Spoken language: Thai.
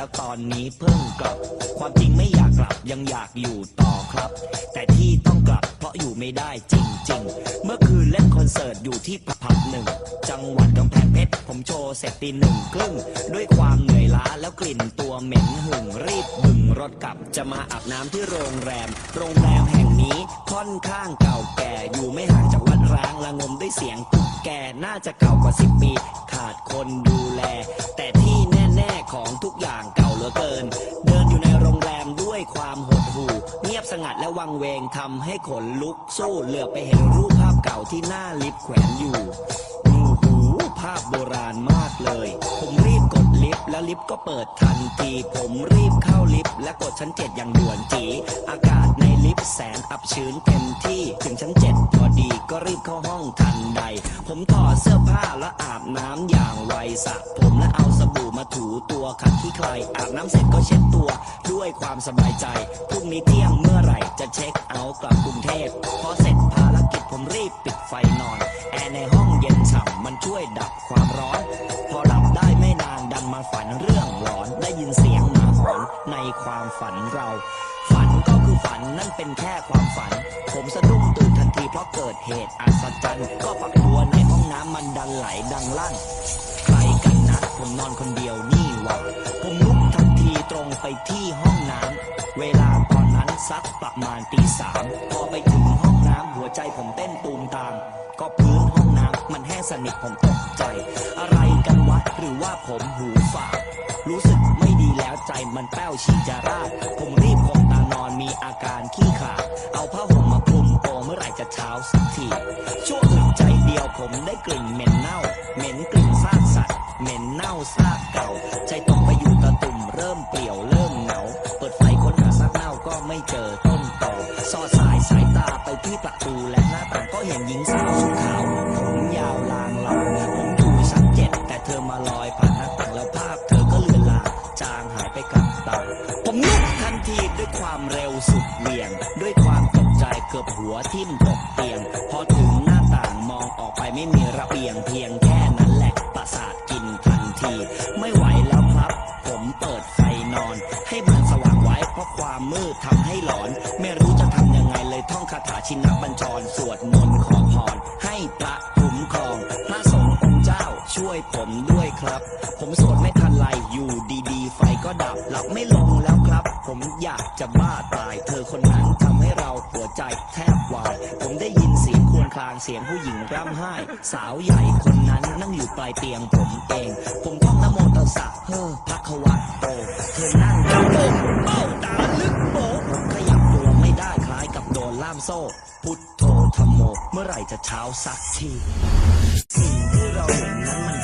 แล้วตอนนี้เพิ่งกลับ ความจริงไม่อยากกลับยังอยากอยู่ต่อครับ แต่ที่ต้องกลับเพราะอยู่ไม่ได้จริง ๆ เมื่อคืนเล่นคอนเสิร์ตอยู่ที่ผับหนึ่ง จังหวัด เพชรผมโชว์เสร็จตีหนึ่งครึ่ง ด้วยความเหนื่อยล้าแล้วกลิ่นตัวเหม็นหึงรีบบึงรถกลับจะมาอาบน้ำที่โรงแรม โรงแรมแห่งนี้ค่อนข้างเก่าแก่อยู่ไม่ห่างจากวัดร้างละงมด้วยเสียงตุ๊กแก่น่าจะเก่ากว่าสิบปี ขาดคนดูแล แต่ที่แน่ๆของทุกอย่างเก่าเหลือเกิน เดินอยู่ในโรงแรมด้วยความหดหู่ เงียบสงัดและวังเวงทำให้ขนลุกสู้เหลือไปเห็นรูปภาพเก่าที่หน้าลิฟต์แขวนอยู่ เลย ผมรีบกดลิฟต์แล้วลิฟต์ก็เปิดทันที ผมรีบเข้าลิฟต์และกดชั้นเจ็ดอย่างด่วนจีอากาศในลิฟต์แสนอับชื้นเต็มที่ถึงชั้นเจ็ดพอดีก็รีบเข้าห้องทันใด ผมถอดเสื้อผ้าและอาบน้ำอย่างไวสระผมและเอาสบู่มาถูตัวขัดขี้ใครอาบน้ำเสร็จก็เช็ดตัวด้วยความสบายใจพรุ่งนี้เที่ยงเมื่อไหร่จะเช็คเอาท์กลับกรุงเทพพอเสร็จภารกิจผมรีบปิดไฟนอนแอร์ในห้อง ช่วยดับความร้อน พอหลับได้ไม่นานดันมาฝันเรื่องหลอนได้ยินเสียงหมาหอนในความฝันเรา ฝันก็คือฝันนั่นเป็นแค่ความฝัน ผมสะดุ้งตื่นทันทีเพราะเกิดเหตุอัศจรรย์ก็ปักตัวในห้องน้ำมันดันไหลดังลั่นใครกันนะผมนอนคนเดียวนี่หว่าผมลุกทันทีตรงไปที่ห้องน้ำเวลาตอนนั้นสักประมาณตีสามพอไปถึงห้องน้ำหัวใจผมเต้นตูมตาม ก็พื้นห้องน้ำ มันแห้งสนิทผมตกใจ อะไรกันวะหรือว่าผมหูฝาดรู้สึกไม่ดีแล้วใจมันแป้วชีจาราดผมรีบคมตานอนมีอาการขี้ขาดเอาผ้าห่มมาคลุมโปงเมื่อไหร่จะเช้าสักทีชั่วอึดใจเดียวผมได้กลิ่นเหม็นเน่า เหม็นกลิ่นซากสัตว์เหม็นเน่าซากเก่า ใจตกไปอยู่ตะตุ่มเริ่มเปลี่ยวเริ่มเหงา เปิดไฟค้นหาซากเน่าก็ไม่เจอต้นตอสอดสา มาลอยผ่านหน้าต่างแล้วภาพเธอก็เลือนลางจางหายไปกับตาผมลุกทันทีด้วยความเร็วสุดเหวี่ยง ด้วยความตกใจเกือบหัวทิ่มตกเตียง พอถึงหน้าต่างมองออกไปไม่มีระเบียงเพียงแค่นั้นแหละประสาทกินทันที ไม่ไหวแล้วครับ ผมเปิดไฟนอน ให้มันสว่างไว้เพราะความมืดทำให้หลอน ไม่รู้จะทำยังไงเลยท่องคาถาชินบัญชรสวดมนต์ ผมด้วยครับ ผมสวดไม่ทันไรอยู่ดีๆ ไฟก็ดับหลับไม่ลงแล้วครับ ผมอยากจะบ้าตาย เธอคนนั้นทำให้เราหัวใจแทบวาย ผมได้ยินเสียงควรครางเสียงผู้หญิงร่ำไห้ สาวใหญ่คนนั้นนั่งอยู่ปลายเตียงผมเอง ผมท่องนโมตัสสะเฮ้อพระคะวะโตเธอนั่งกำลังเบ้าตาลึกโบผมขยับตัวไม่ได้คล้ายกับโดนล่ามโซ่ พุทโธธรรมโม เมื่อไหร่จะเช้าสักทีสิ่งที่เราเห็นนั้นมัน